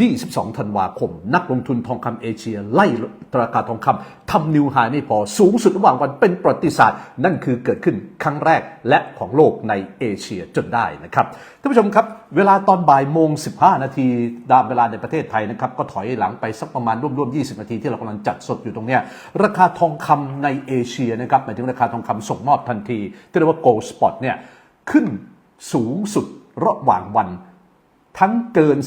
22 ธันวาคม นักลงทุนทองคำเอเชีย ไล่ราคาทองคำทำนิวไฮไม่พอสูงสุดระหว่างวันเป็นประวัติศาสตร์ นั่นคือเกิดขึ้นครั้งแรกและของโลกในเอเชียจนได้นะครับท่านผู้ชมครับ เวลาตอนบ่ายโมง 15 นาทีตามเวลาในประเทศไทยนะครับ ก็ถอยหลังไปสักประมาณร่วมๆ 20 นาทีที่เรากำลังจัดสดอยู่ตรงเนี้ยราคาทองคำในเอเชียนะครับหมายถึงราคาทองคำส่งมอบทันทีที่เรียกว่า gold spot เนี่ยขึ้นสูงสุดระหว่างวัน ทั้งเกิน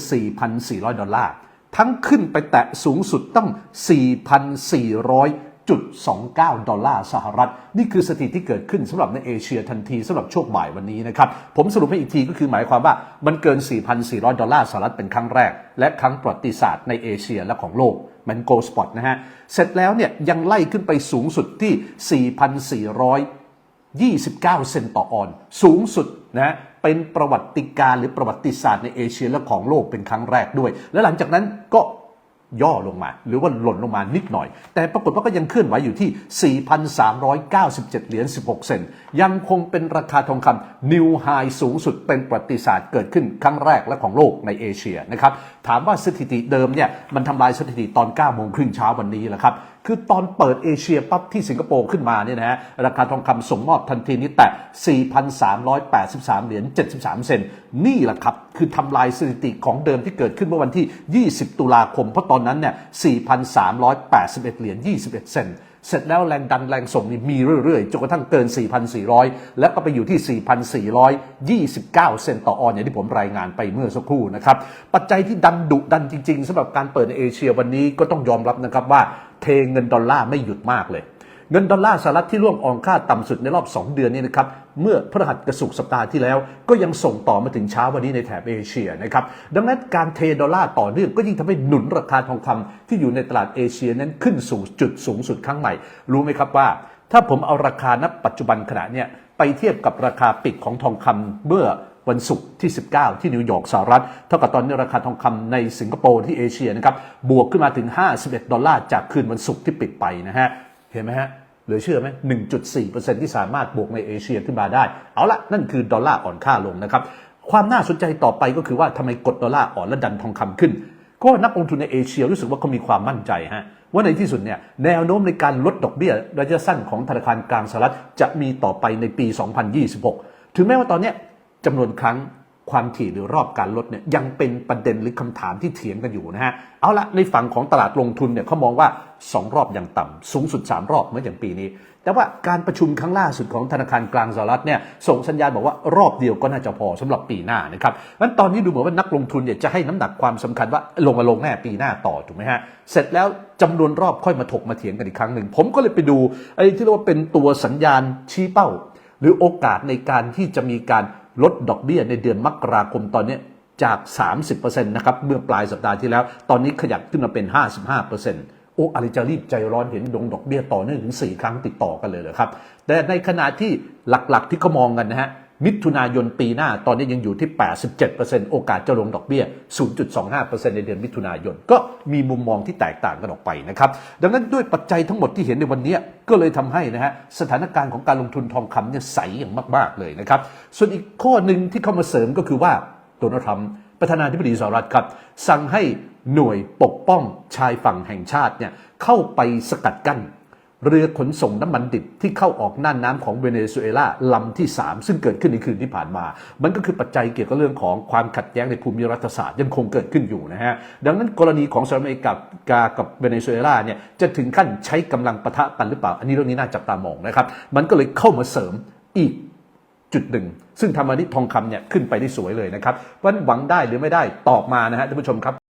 4,400 ดอลลาร์ ทั้งขึ้นไปแตะสูงสุดตั้ง4,400.29 ดอลลาร์สหรัฐ นี่คือสถิติที่เกิดขึ้นสำหรับในเอเชียทันทีสำหรับช่วงบ่ายวันนี้นะครับ ผมสรุปให้อีกทีก็คือหมายความว่ามันเกิน 4,400 ดอลลาร์สหรัฐเป็นครั้งแรก และครั้งประวัติศาสตร์ในเอเชียและของโลกมันโกลสปอตนะฮะ เสร็จแล้วเนี่ยยังไล่ขึ้นไปสูงสุดที่ 4,400 29 เซนต์ต่อออน สูงสุดนะ เป็นประวัติการหรือประวัติศาสตร์ในเอเชียและของโลกเป็นครั้งแรกด้วย และหลังจากนั้นก็ ย่อลงมา หรือว่าหล่นลงมานิดหน่อย แต่ปรากฏว่าก็ยังเคลื่อนไหวอยู่ที่ 4,397 เหรียญ 16 เซนต์ยังคงเป็นราคาทองคำนิวไฮสูงสุดเป็นประวัติศาสตร์เกิดขึ้นครั้งแรกและของโลกในเอเชียนะครับ ถามว่าสถิติเดิมเนี่ยมันทำลายสถิติตอน9โมงครึ่งเช้าวันนี้แหละครับคือตอนเปิดเอเชียปั๊บที่สิงคโปร์ขึ้นมาเนี่ยนะฮะราคาทองคำส่งมอบทันทีนี้แตะ4,383 เหรียญ 73 เซนต์นี่แหละครับ คือทำลายสถิติของเดิมที่เกิดขึ้นเมื่อวันที่ 20 ตุลาคมเพราะตอนนั้นเนี่ย 4,381 เหรียญ 21 เซนเสร็จแล้วแรงดันแรงส่งนี่มีเรื่อยๆ จนกระทั่งเกิน 4,400 แล้วก็ไปอยู่ที่ 4,429 เซนต์ต่อออนอย่างที่ผมรายงานไปเมื่อสักครู่นะครับ ปัจจัยที่ดันดุดันจริงๆสำหรับการเปิดในเอเชียวันนี้ก็ต้องยอมรับนะครับว่าเทเงินดอลลาร์ไม่หยุดมากเลย เงินดอลลาร์สหรัฐที่ร่วงอ่อนค่าต่ำสุดในรอบ 2 เดือนนี้นะครับเมื่อพฤหัสกระสุกสัปดาห์ที่แล้ว ก็ยังส่งต่อมาถึงเช้าวันนี้ในแถบเอเชียนะครับดังนั้นการเทดอลลาร์ต่อเนื่องก็ยิ่งทำให้หนุนราคาทองคำที่อยู่ในตลาดเอเชียนั้นขึ้นสู่จุดสูงสุดครั้งใหม่ รู้ไหมครับว่า ถ้าผมเอาราคาณปัจจุบันขณะเนี้ยไปเทียบกับราคาปิดของทองคำเมื่อวันศุกร์ที่ 19 ที่นิวยอร์กสหรัฐ เท่ากับตอนนี้ราคาทองคำในสิงคโปร์ที่เอเชียนะครับ บวกขึ้นมาถึง 51 ดอลลาร์จากคืนวันศุกร์ที่ปิดไปนะฮะ เห็นไหมฮะเหลือเชื่อไหม1.4%ที่สามารถบวกในเอเชียขึ้นมาได้ เอาละนั่นคือดอลลาร์อ่อนค่าลงนะครับ ความน่าสนใจต่อไปก็คือว่าทำไมกดดอลลาร์อ่อนและดันทองคำขึ้น ก็นักลงทุนในเอเชียรู้สึกว่าเขามีความมั่นใจฮะว่าในที่สุดเนี่ยแนวโน้มในการลดดอกเบี้ยระยะสั้นของธนาคารกลางสหรัฐจะมีต่อไปในปี 2026 ถึงแม้ว่าตอนนี้จำนวนครั้ง ความถี่หรือรอบการลดเนี่ยยังเป็นประเด็นหรือคำถามที่เถียงกันอยู่นะฮะ เอาละในฝั่งของตลาดลงทุนเนี่ยเขามองว่า 2 รอบอย่างต่ำสูงสุด 3 รอบเมื่ออย่างปีนี้ แต่ว่าการประชุมครั้งล่าสุดของธนาคารกลางสหรัฐเนี่ยส่งสัญญาณบอกว่ารอบเดียวก็น่าจะพอสำหรับปีหน้านะครับงั้นตอนนี้ดูเหมือนว่านักลงทุนเนี่ยจะให้น้ำหนักความสำคัญว่าลงมาลงแน่ปีหน้าต่อถูกไหมฮะเสร็จแล้วจำนวนรอบค่อยมาถกมาเถียงกันอีกครั้งหนึ่งผมก็เลยไปดูไอ้ที่เรียกว่าเป็นตัวสัญญาณชี้เป้า หรือโอกาสในการที่จะมีการ ลดดอกเบี้ยในเดือนมกราคมตอนนี้จาก 30%นะครับเมื่อปลายสัปดาห์ที่แล้ว ตอนนี้ขยับขึ้นมาเป็น 55%โอ้อะไรจะรีบใจร้อนเห็นดงดอกเบี้ยต่อเนื่องถึง 4 ครั้งติดต่อกันเลยเหรอครับ แต่ในขณะที่หลักๆที่เขามองกันนะฮะ มิถุนายนปีหน้าตอนนี้ยังอยู่ที่ 87%โอกาสจะลงดอกเบี้ย 0.25%ในเดือนมิถุนายน ก็มีมุมมองที่แตกต่างกันออกไปนะครับ ดังนั้นด้วยปัจจัยทั้งหมดที่เห็นในวันนี้ก็เลยทำให้นะฮะสถานการณ์ของการลงทุนทองคำเนี่ยใสอย่างมาก ๆ เลยนะครับ ส่วนอีกข้อหนึ่งที่เข้ามาเสริมก็คือว่าโดนัลด์ทรัมป์ประธานาธิบดีสหรัฐครับ สั่งให้หน่วยปกป้องชายฝั่งแห่งชาติเนี่ยเข้าไปสกัดกั้น เรือขนส่งน้ำมันดิบที่เข้าออกน่านน้ำของเวเนซุเอลาลำที่ 3 ซึ่งเกิดขึ้นในคืนที่ผ่านมา มันก็คือปัจจัยเกี่ยวกับเรื่องของความขัดแย้งในภูมิรัฐศาสตร์ยังคงเกิดขึ้นอยู่นะฮะ ดังนั้นกรณีของสหรัฐอเมริกากับเวเนซุเอลาเนี่ยจะถึงขั้นใช้กำลังปะทะกันหรือเปล่า อันนี้เรื่องนี้น่าจับตามองนะครับ มันก็เลยเข้ามาเสริมอีกจุดหนึ่งซึ่งทำให้ทองคำเนี่ยขึ้นไปได้สวยเลยนะครับเพราะฉะนั้นหวังได้หรือไม่ได้ตอบมานะฮะท่านผู้ชมครับ